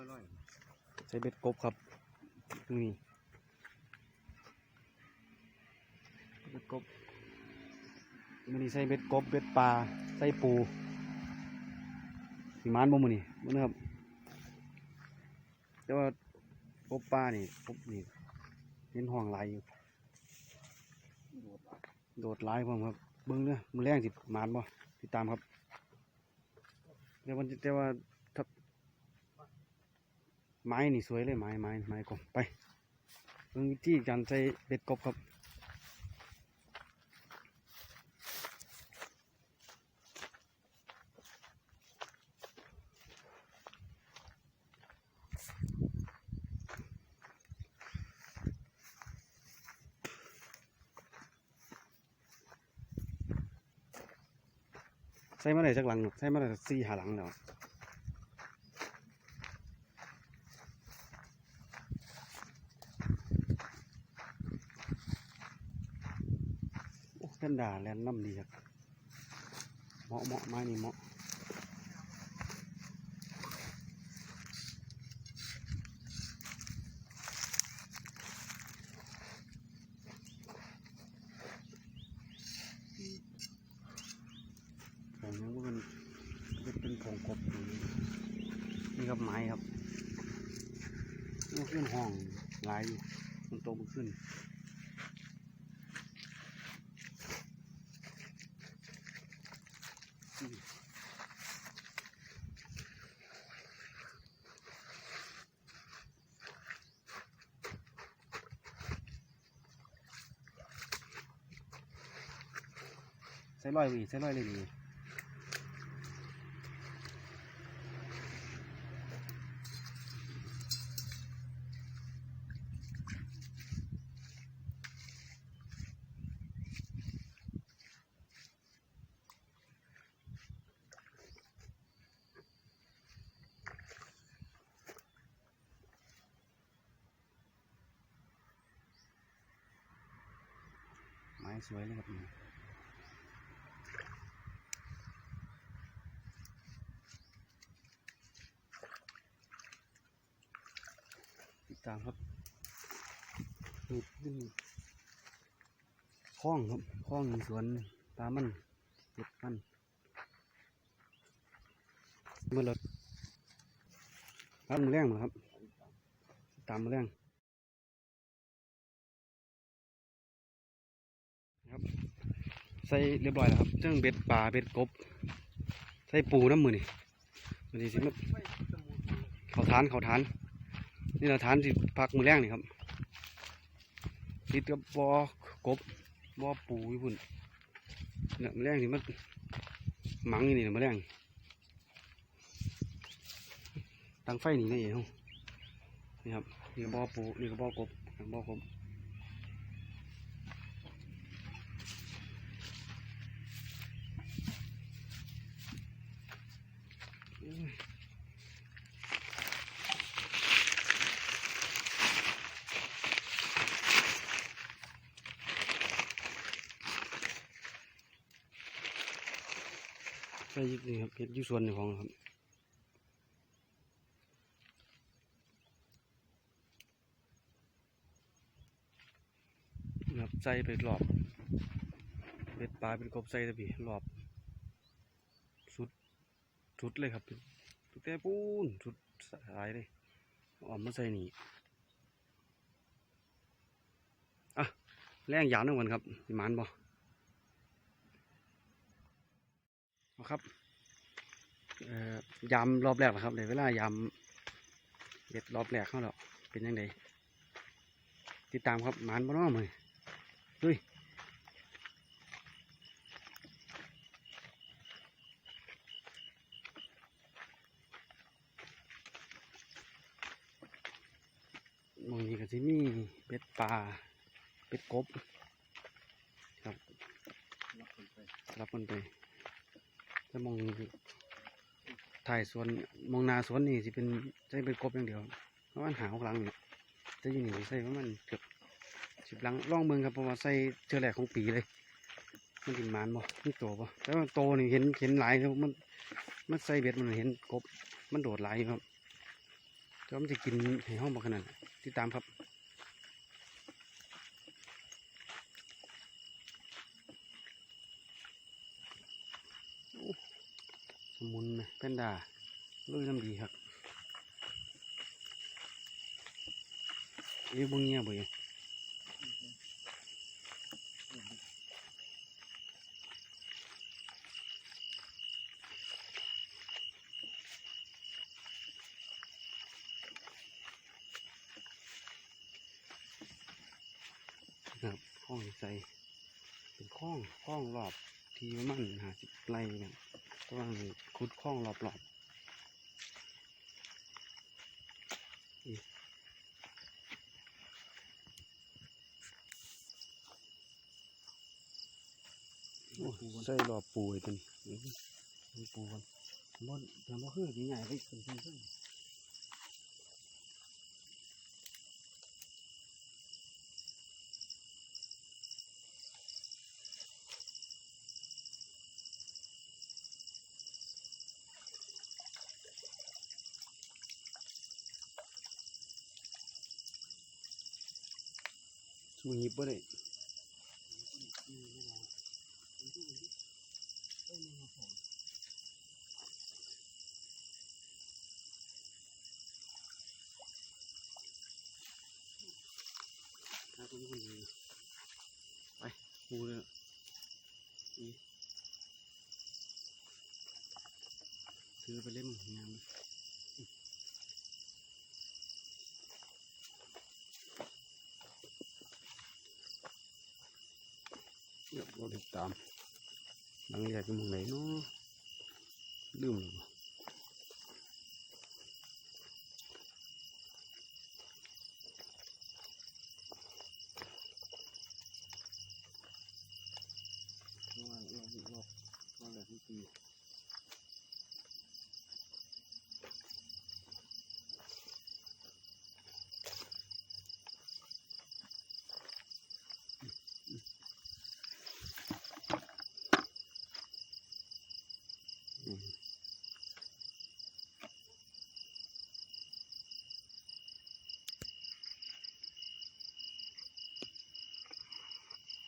อยร้อยใส่เบ็ดกบครับนี่เบ็ดกบมันนี่ใส่เบ็ดกบเบ็ดปลาใส่ปูสีมานบ่มือนี่มันนะครับแต่ว่ากบปลานี่กบนี่เห็นห้องหลายอยู่โดดหลายพร้อมครับเบิ้งเด้อมือแรงสิมานบ่ติดตามครับแต่วันแต่ว่าถ้า ไม้นี่สวยเลยไม้ไม้ไม้กบไปเบิ่งวิธีการใช้เบ็ดกบครับใส่มาได้จากหลังใส่มาได้สี่หาหลังแล้ว โอ้แพ นดาแลนน้ำดีครับเหมาะเหมาะไม้นี่เหมาะผมนึกว่ามันเป็นเป็นผงกบอยู่นี่นี่ครับไม้ครับมันขึ้นห้องหลายอยู่มันโตมันขึ้น ร้อยวีใส่ร้อยเลยดีไม้สวยเลยครับนี่ติดตามครับนี่คล้องครับคล้องสวนตามันเก็บมันเมื่อเรารับมือแรงครับ ตามมือแรงครับใส่เรียบร้อยแล้วครับเรื่องเบ็ดป่าเบ็ดกบ ใส่ปูน้ำมือนี่มันสิมาเขาทานเขาทาน นี่เราทานสิพักมือแรงนี่ครับติดกับบอกบบ่อปูญี่ปุ่นเนี่ยมือแรงนี่มันหมังอยู่นี่มือแรงตั้งไฟนี่นะเองนี่ครับนี่ก็บ่อปูนี่ก็บ่อกบบ่อกบ ใส่ยึดนี่ครับเห็ดยู่ส่วนหนึ่งของครับครับใส่ไปรอบเป็ดปลาเป็นกบใส่ตะบีรอบ สุด สุดเลยครับสุดแต่ปูนสุดสายเลยออมมาใส่นี่อะแรงยาวหนึ่งวันครับหมานบ่ เอาครับยำรอบแรกนะครับเดี๋ยวเวลายำเบ็ดรอบแรกเขาแล้วเป็นยังไงติดตามครับหมานบ่น้อมือดุยมองนี้ก็จะมีเป็ดปลาเป็ดกบครับรับมันไป จะมองถ่ายสวนมองนาสวนนี่สิเป็นใจะเป็นกบอย่างเดียวเพราะมันหาหกหลังเนี่ยจะอยู่นี่ใส่ประมาณเกือบสิบหลังล่องเมืองครับเพราะว่าใส่เชือแรกของปีเลย มันกินมานบ่มันโตบ่แต่ว่าโตนี่เห็นเห็นหลายครับมันมันใส่เบ็ดมันเห็นกบมันโดดหลายครับก็มันจะกินให้ห้องบอกขนาดติดตามครับโอ้สมุนไหมแพน ดาลุยน้ำดีครับเอ้ยบงเงียบเลยครับข้องใส่เป็นข้องข้องรอบทีประมันหาสิบไร่เนี่ย กำลังขุดข้องรอบรอบๆนี่โอ้ใส่รอบปูไอ้ตัวนี้อื้อหือปูกันบนทำบ่คือใหญ่ๆไปขึ้นขึ้น สู้หยิบบ่ได้ถ้าคุณคุณไปปูเลยน่ะนี่ถือไปเล่มงามเดี๋ยวเราติดตาม บางอย่างจะมองไหนเนาะลืมเลยว่ะว่าเราเราเราแบบนี้คืออืม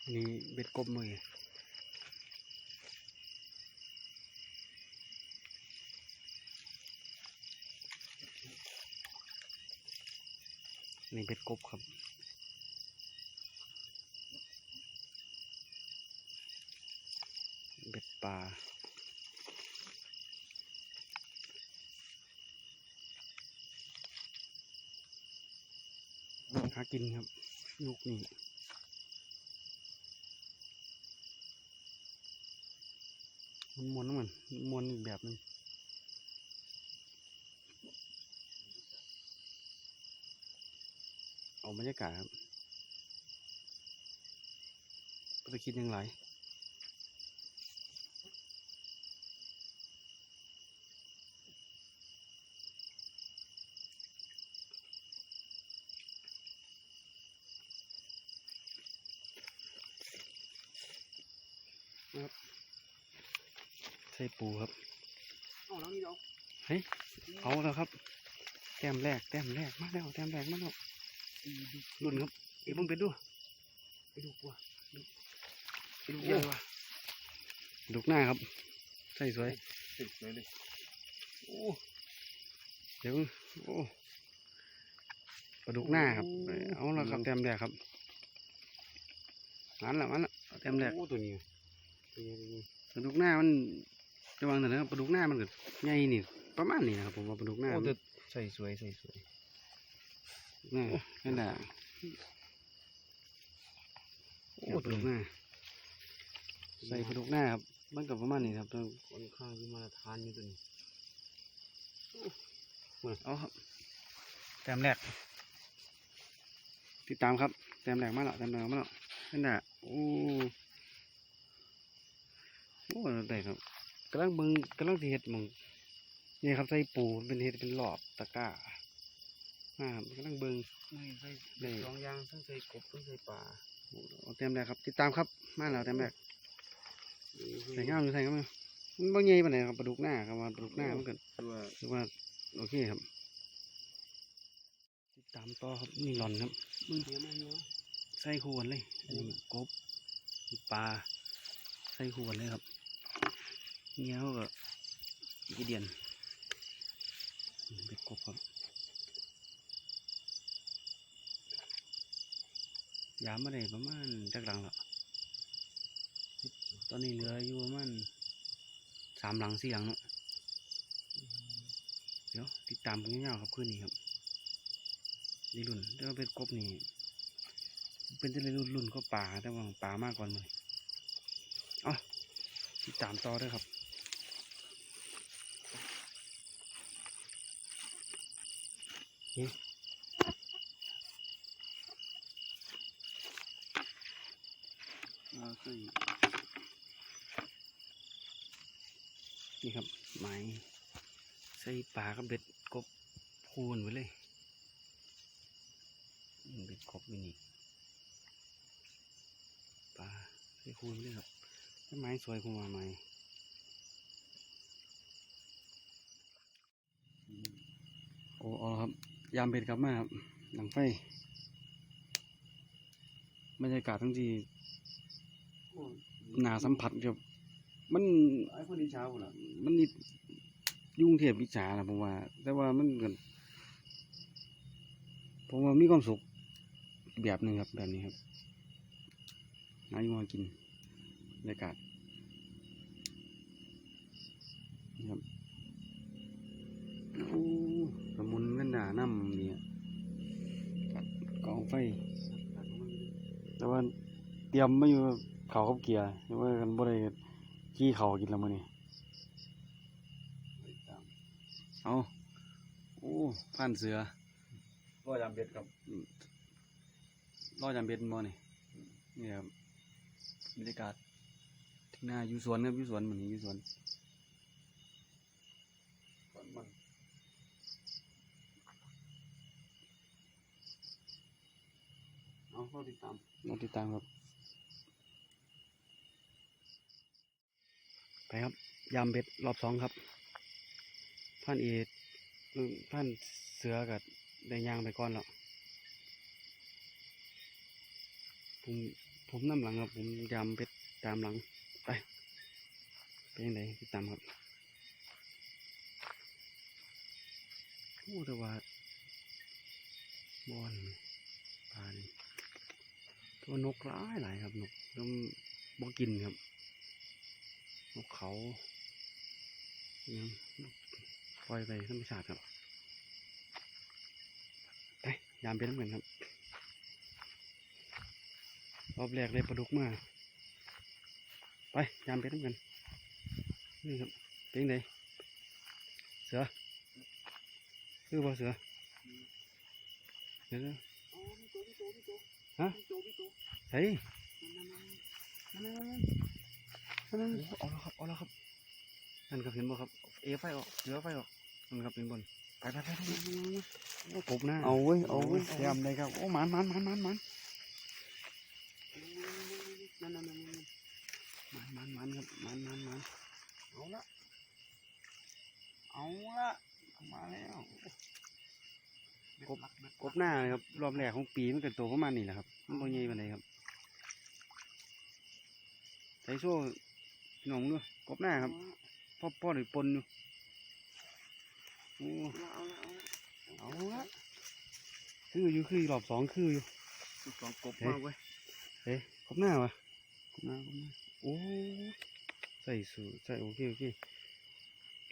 อันนี่ เบ็ดกบมือนี่เบ็ดกบครับเบ็ดปลาหากินครับลูกนี่ มวนมวนเหมันมวนอีกแบบหนึงเอาบรรยากาศครับก็จะคิดยังไง ใส่ปูครับเอาแล้วนี่เดี๋ยวเฮ้ยเอาแล้วครับ แต้มแรกแต้มแรกมาแล้วแต้มแรกมาแล้วรุ่นครับเอ้ยมึงไปดูไปดูกว่าไปดูใหญ่ว่ะดุกหน้าครับใส่สวยติดเลยเลยโอ้เดี๋ยวโอ้ปลาดุกหน้าครับ เอาแล้วครับแต้มแรกครับมันละมันละเอาแต้มแรกโอ้ตัวนี้ปลาดุกหน้ามัน ระวังหน่อยนะครับปลาดุกหน้ามันก็ใหญ่นี่ประมาณนี้นะครับผมว่าปลาดุกหน้าโอ้มันแต่ใส่สวยใส่สวยหน้านั่นแหละโอ้โอ้ปตัลาวดุกหนี้น้าใส่ปลาดุกหน้าครับมันก็ประมาณนี้ครับต้องค่อนข้างที่มาตรฐานอยู่ตัวนี้เอาครับแต้มแรกติดตามครับแต้มแรกมาแล้วแต้มแรกมาแล้วนั่นแหละโอ้โอ้ได้ครับ กำลังเบิ่งกำลังสิเฮ็ดหมองนี่ครับใส่ปูเป็นเฮ็ดเป็นหลอบตะกร้าอ่าครับกำลังเบิ่งนี่ใส่ได้สองอย่างทั้งใส่กบทั้งใส่ปลาเอาแต้มแรกครับ ติดตามครับมาแล้วแต้มแรกใส่งามอยู่ใส่งามอยู่มันบ่ใหญ่ปานใดครับปลาดุกหน้าครับว่าปลาดุกหน้ามันก็ตัวถือว่าโอเคครับตามต่อครับนี่หลอนครับมึงเหี้ยมาเนาะใส่คู่กันเลยอันนี้กบนี่ปลาใส่คู่กันเลยครับ เงี้ยวกับกีเดียนเป็นกบครับยามมาได้ประมาณจักหลังและตอนนี้เหลืออยู่ประมาณสามหลังสี่หลังเนาะเดี๋ยวติดตามกันยาวครับคืนนี้ครับนี่รุ่นแต่ว่าเป็นกบนี่เป็นจะเรุ่นรุ่นก็ป่าแต่ว่าป่ามากก่อนเลยอ๋อติดตามต่อด้วยครับ นี่อ่าคือนี่ครับไม้ใส่ปลากับเบ็ดกบพูนไว้เลยเบ็ดกบอยู่นี่ปลาใส่คูณด้วยครับไม้สวยคุณมาไหมโอ้เอครับ ยามเบ็ดกลับมาครับหนังไฟบรรยากาศทั้งทีหนาสัมผัสครับมันไอ้คนนี้เช้าเหรอมันนิดยุ่งเทียบวิชานะผมว่า แต่ว่ามันกันผมว่ามีความสุขอีกแบบหนึ่งครับแบบนี้ครับหาอยู่มากินบรรยากาศนี่ครับโอ้ มุนกันดาน้ำเนี่ยกองไฟ แต่ว่าเตรียมมาอยู่เขาวกับเกียร์แต่ว่ากันบ่ได้ขี้เขากินแล้วมื้อนี้เอาโอ้ผ่านเสือก็ยามเบ็ดครับรอจำเป็นบ่นี่นี่ครับบรรยากาศที่หน้าอยู่สวนครับอยู่สวนเหมือนนี้อยู่สวน ก่อนมัน เอติดตามราติดตามครับ ไปครับยามเบ็ดรอบสองครับผ่านเอกเอิ่านเสือกับได้ยางไปก่อนแล้วผมผมน้ำหลังครับ ผมยามเบ็ดตามหลังไปเป็นยังไงติดตามครับโอ้แต่ว่าบอนปลานี่ ตัวนกร้ายหลายครับนกต้องบ่กินครับนกเขาอิหยังนกปล่อยไปธรรมชาติครับไปยามเป็นน้ำกันครับรอบแรกเลยปลาดุกมาไปยามเป็นน้ำกันนี่ครับเป็นไงเสือคือบ่เสือเดี๋ยว ฮะเฮ้ยนั่นนั่นนั่นนั่นนั่นโอ้เอาแล้วครับเอาแล้วครับนั่นครับเห็นบ่ครับ เอไฟออกเหลือไฟออกนั่นครับเป็นบนไปไปไปไปไปไปโอ้กบหน้าเอาเว้ยเอาเว้ยแยมเลยครับโอ้หมันมันมันมันมันนั่นนั่นนั่น หมันหมันหมันครับหมันหมันหมัน เอาละเอาละมาแล้ว กบกบหน้าเลยครับรอบแรกของปีมันเกิดตัวประมาณนี้แหละครับมันบ่ใหญ่ปานใดครับใส่โซ่พี่น้องด้วยกบหน้าครับพ่อพ่อหรือปนอยู่โอ้เอาละเอาละเอาละคืออยู่คือรอบสองคืออยู่สองกบมาเว้ยเอ๊ะกบหน้าวะกบหน้ากบหน้าโอ้ใส่สูใส่โอเคโอเค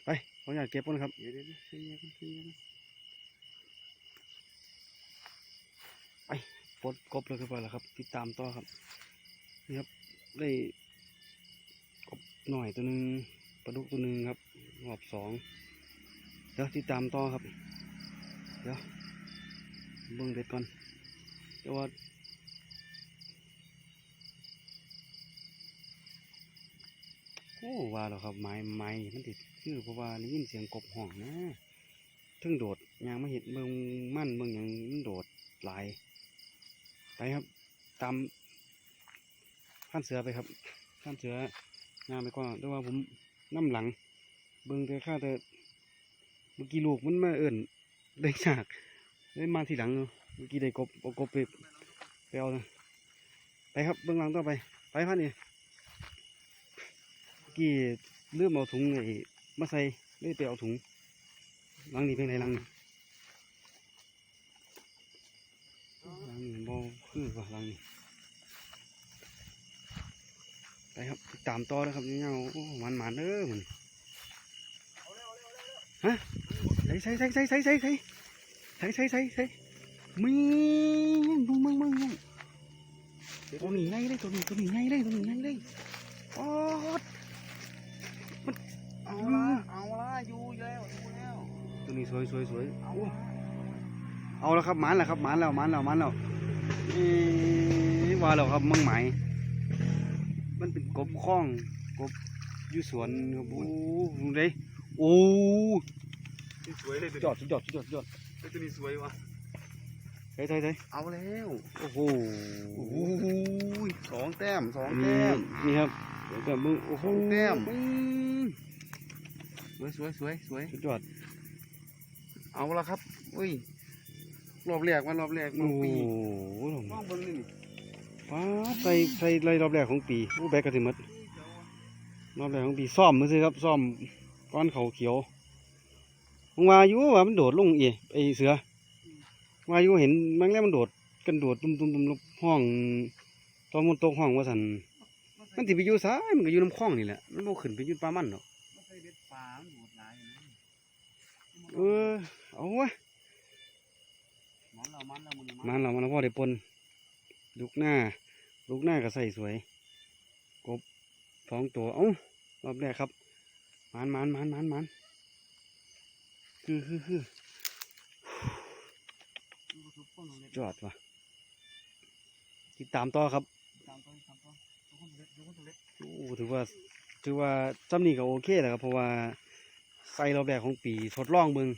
ไปขออนุญาตเก็บก่อนครับเดี๋ยวเดี๋ยวเดี๋ยว เสียกันเสียกันปลดกบเลยครับแล้วครับ ติดตามต่อครับนี่ครับได้กบหน่อยตัวหนึ่งปลาดุกตัวหนึ่งครับรอบสองเดี๋ยวติดตามต่อครับ เดี๋ยวเบิ่งเด็ดก่อนแต่ว่าโอ้ว่าแล้วครับไม้ไม้มันติดคือเพราะว่าได้ยินเสียงกบห้องนะทึ่งโดดยางมาเห็นเบิ่งมั่นเบิ่งยังโดดหลาย ไปครับ ตามข้านเสือไปครับข้านเสืองามไปก่อนแต่ว่าผมน้ำหลัง เบิ่งแต่ข้าแต่เมื่อกี้ลูกมันมาเอิ่นได้ยากผเฮ้มาทีหลังเนอะเมื่อกี้ได้กบเอากบไปไปเอานะไปครับเบื้องหลังต่อไป ไปพันนี่เมื่อกี้ลืมเอาถุงไอ้มาใส่เลยไปเอาถุงหลังนี้เป็นไงหลังนี้หลังนี้บ่ คือว่าหลังนี้ไปครับติดตามต่อนะครับเงาๆโอ้มันมันๆเด้อมันฮะใส่ใส่ใส่ใส่ใส่ใส่ใส่ใส่ใส่ใส่ใส่มีมึงมึงมึงมึงตัวนี้ไงเลยตัวนี้ตัวนี้ไงเลยตัวนี้ไงเลยโอ๊ดเอาละเอาละอยู่แล้วอยู่แล้วตัวนี้สวยสวยสวยเอาโอ้ละเอาแล้วครับหมันแล้วครับหมันแล้วหมันแล้วหมันแล้วเอ๊ะ ว่าแล้วครับมังไหมายมันเป็นกบคล้อง กบอยู่สวนครับโอ้ดูเลยโอ้นี่สวยเลยสุดยอดสุดยอดสุดยอดสุดยอดตัวนี้สวยวะใส่ใส่ใส่เอาแล้วโอ้โหโอ้โหสองแต้มสองนี่แต้มนี่ครับเดี๋ยวก่อนมึงโอ้โหแต้มอืมสวยสวยสวยสวยสุดยอดเอาละครับอุ้ย รอบแรกมันรอบแรกมัโอ้นโหปีลงมองเบิ้งนี่นี่ฟ้าใส่ใส่ไรรอบแรกของปีโอ้แบกกระติมัดรอบแรกของปีซ่อมมือซื้อครับซ่อมก้อนเขาเขียวผมว่าอยู่ว่ามันโดดลงเอไอเสือว่าอยู่เห็นบางแล้วมันโดดกันโดดตุ้มตุ้มตุ้มลงห้องตอนมันตกห้องว่าสันมันติไปอยู่ซ้ายมันก็อยู่น้ำคลองนี่แหละมันบ่ขึ้นไปอยืนปลามันหรอกมันใส่เบ็ดปลามันโหดหลายนะ เออเอาวะ มันเรามันเรามันมันเรามันพ่อได้ปนลูกหน้า ลูกหน้าก็ใส่สวย กบสองตัว เอ้ารอบแรกครับมันมันมันมันมันคือคือคือจอดว่ะติดตามต่อครับตามต้นตามต้นทุกคนเล็กทุกคนเล็กโอ้ถือว่าถือว่าจำนี่ก็โอเคแหละครับเพราะว่าใส่รอบแรกของปีทดลองเบิ่ง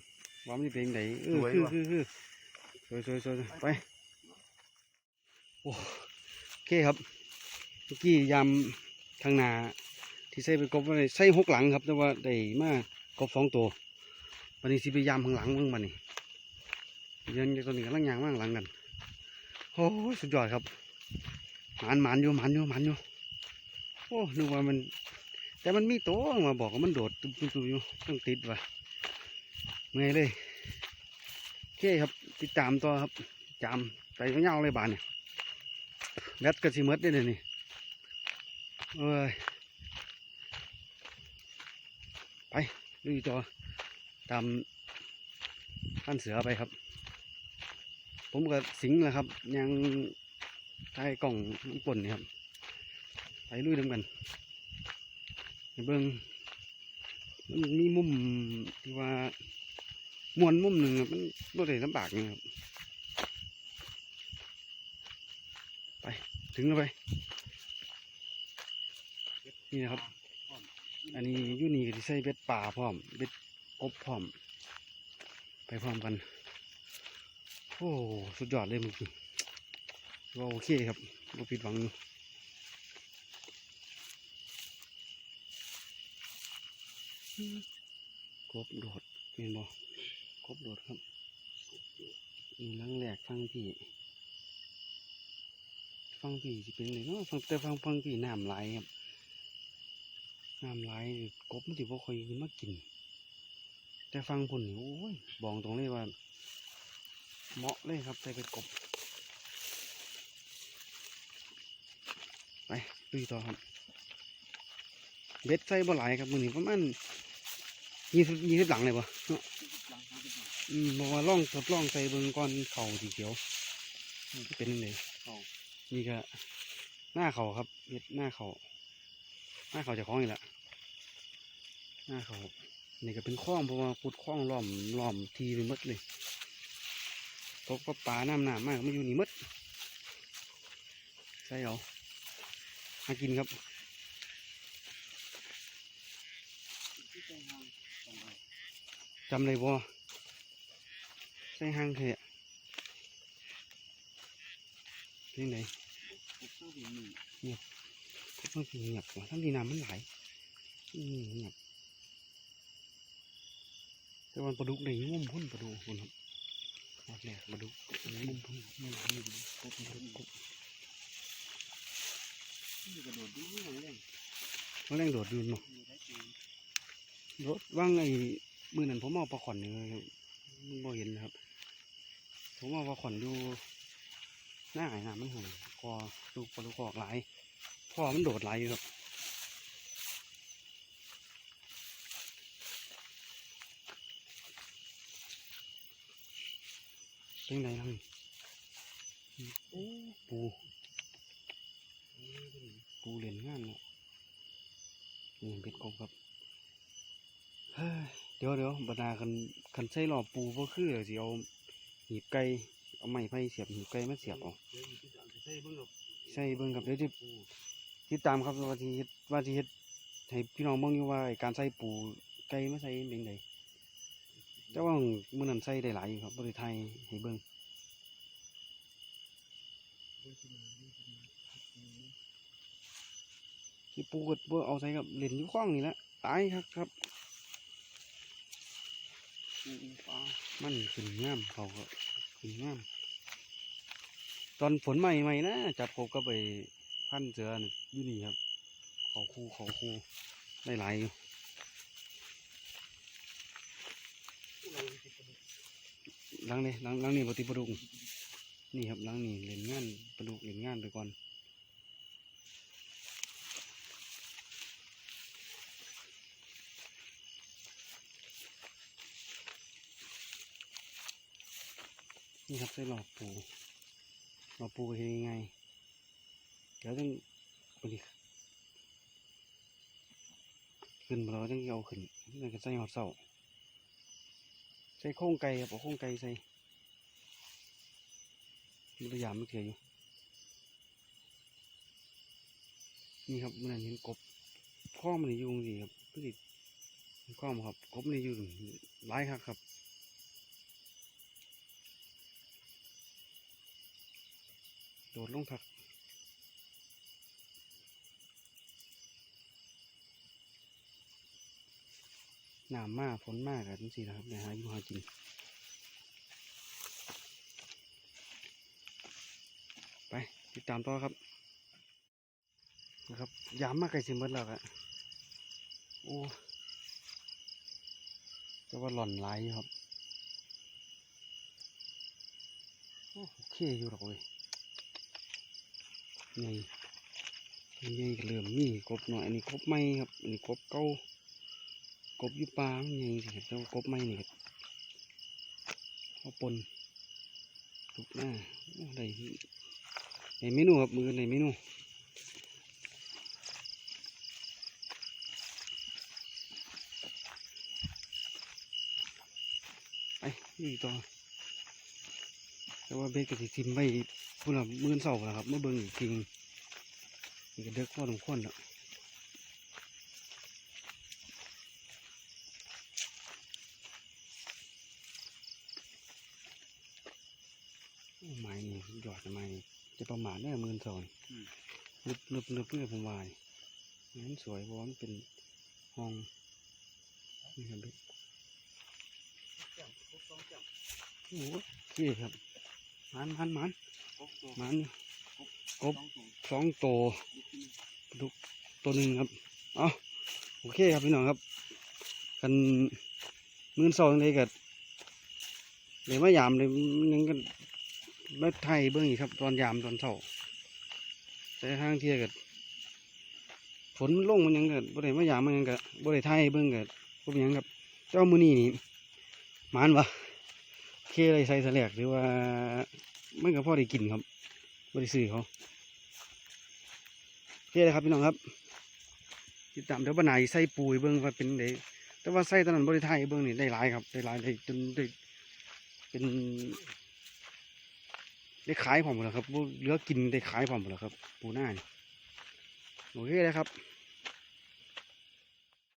ว่ามันสิเป็นไงเออคือคือคือส วยสวยสวยไปโอเคครับเมื่อกี้ยำทางหนาที่ใส่ไปกบไว้ใส่หกหลังครับ แต่ว่าได้มากบสองตัววันนี้สิไปยำข้างหลังเพิ่งมานี่เยันตอนนี้กำลังยางมากหลังกันโอ้ยสุดยอดครับหมันหมันอยู่หมันอยู่หมันอยู่โอ้นึกว่ามัน แต่มันมีตัวมาบอกว่ามันโดดตุ้มตุ้มตุ้มอยู่ต้องติดว่ะเมื่อยเลยโอเคครับ ติดตามต่อครับจามไปเงาเลยบานเนี่ยแบตก็สิหมดได้เลยนี่เอ้ยไปลุยต่อตามท่านเสือไปครับ ผมก็สิงแหละครับ ยังใช้กล่องน้ำปนนี่ครับไปลุยน้ำกันเบิ่งมันมีมุมที่ว่า มวนมุมหนึ่งมันรถได้ลำบากนี่ครับถึงแล้วไป นี่นะครับ อันนี้ยูนี่ก็ที่ใส่เบ็ดป่าพร้อม เบ็ดกบพร้อม ไปพร้อมกัน โอ้สุดยอดเลยเมื่อกี้ว่าโอเคครับบ่ผิดหวังกบโดดเห็นบ่ บโดดครับนี่หลังแหลกฟังพี่ ฟังพี่สิเป็นเลยเนาะฟังแต่ฟังฟังพี่น้ำไหลครับน้ำไหลกบมันสิบ่ค่อยขึ้นมากิน แต่ฟังพุ่นนี่โอ้ยบอกตรงเลยว่า เหมาะเลยครับใส่เป็นกบ ไปลุยต่อครับเบ็ดใส่บ่หลายครับมือนี้ประมาณยี่สิบยี่สิบหลังเลยบ่เนาะ อืมบอกว่าล่องทดลองใส่เบิ่งก้อนเข่าสีเขียวมันสิเป็นยังไงนี่ก็หน้าเขาครับเห็ดหน้าเขาหน้าเขาเจะคล้าของอีกและหน้าเขานี่ก็เป็นคลองเพราะว่าขุดคลองล้อมล้อมทีไปหมดเลยตกก็ปลาน้ำหนามากไม่อยู่นี่หมดใช่เหรอมากินครับจำเลยบ่ใส่หางเถอะเป็นไงก็ต้องเงียบทั้งดีน้ำมันไหลเงียบแต่วันปลาดุกในยุ่มพุ่นปลาดุกคนครับรอบแรกมาดูมุมพุ่งมุมพุ่งกบกบกบนี่กระโดดดิ้งอย่างเร่งมันแรงโดดอยืนเนาะมีได้จริงรถว่างไอ้มือนั้นผมเอาปลาขอนเนี่ครับบ่เห็นนะครับ ผมเอาปลาขอนอยู่หน้าไอ้น้ำมันหงคอลูกปลาลูกออกหลายพ่อมันโดดหลายอยู่ครับเป็นไงล่ะนี่โอ้ปูปูเหรียญงานเนาะนี่เป็ดกบครับเฮ้ยเดี๋ยวเดี๋ยวบรรดาคันคันใช้หลอบปูก็คือสิเอา หีบไก่เอาไม้ไผ่เสียบหีบไก่มาเสียบเอาใส่เบิ่งดอกใช่เบิ่งครับเดี๋ยวที่ติดตามครับว่าที่เฮ็ดว่าที่เฮ็ดให้พี่น้องเบิ่งอยู่ว่าการใส่ปูไก่มาใส่เป็นไงแต่ว่ามื้อนั้นใส่ได้หลายอยู่ครับบ่ได้ไทยให้เบิ่งที่ปูก็บ่เอาใส่กับเล่นอยู่ข้องนี่แหละตายครับครับ มันขึ้นง่ามเขาก็ขึ้นง่าม ตอนฝนใหม่ใหม่นะจับกบก็ไปพันเสือนี่อยู่นี่ครับ เขาคู่เขาคู่ได้หลายอยู่หลังนี่หลังหลังนี่ปฏิปดุกนี่ครับหลังนี่เล่นงานปดุกเล่นงานไปก่อน นี่ครับใส่หลอกปูหลอกปูเฮ็ดยังไงเดี๋ยวต้องเอาดิขึ้นมาเราต้องเอาขึ้นนี่ก็ใส่หอดเสาใส่โค้งไก่ครับเอาโค้งไก่ใส่มันพยายามไม่เทียอยู่นี่ครับมันเห็นกบข้อมันอยุ่จังสิครับก็สิข้อมครับกบมันอยู่หลายครับครับ โดดลงผักหน้ำมากฝนมากอะจังสี่นะครับเดี๋ยวหาอยู่หากินไปติดตามต่อครับนะครับยามมากไก่สิมดแล้วอะโอ้แต่ว่าหล่อนหลายอยู่ครับโอ้โอเคอยู่หรอกเว้ย ไงไงก็เริ่มมีกบหน่อยอันนี้กบไม้ครับอันนี้กบเก่ากบยู่ป่ามันไงสิครับแต่ว่ากบไม้นี่ครับข้าวปนกหน้าโอ้ได้ในเมนูครับมือในเมนูไปนี่ต่อ แต่ว่าเบสก็สิทิมไว้พุ่นละมื่นเสาแล้วครับเมื่อเบิ่งอีกทีหนึ่งนี่ก็เด็กพอสมควรแล้วโอ้ไม้นี่สุดยอดนะไม้นี่จะประมาณได้มื่นเสานี่นึบนึบนึบเนี่ยผมว่านี่มันสวยเพราะว่ามันเป็นห้องนี่ครับเบสแจ่มครบสองแจ่มโอ้โหนี่ครับ มันมันมันครบตัวมันกบสองตัวสองตัวตัวหนึ่งครับเอาโอเคครับพี่น้องครับ กันมื่นสองเลยกัเดี๋ยวมายามเลยมันยังกันมาไทยเบื้องอีกครับ ตอนยามตอนเช้าแต่ทางเที่ยกัฝนมันลงมันยังกับ่ได้มายามมันยังกับ่ได้ไทยเบื้องกับ่เป็นหยังครับเจ้ามือนี่นี่หมานวะโอ เคเลยใส่แสลกหรือว่ามันก็พอได้กินครับบ่ได้ซื้อเขาเคเลยครับพี่น้องครับติดตามเดี๋ยวบรรณาใส่ปุ๋ยเบิ้งว่าเป็นไดแต่ว่าใส่ตอนนั้นบริไทยเบิ้งนี่ได้หลายครับได้หลายได้จนได้เป็นได้ขายผมหมดแล้วครับเหลือกินได้ขายผมหมดแล้วครับปูหน้านี่โอเคเลยครับ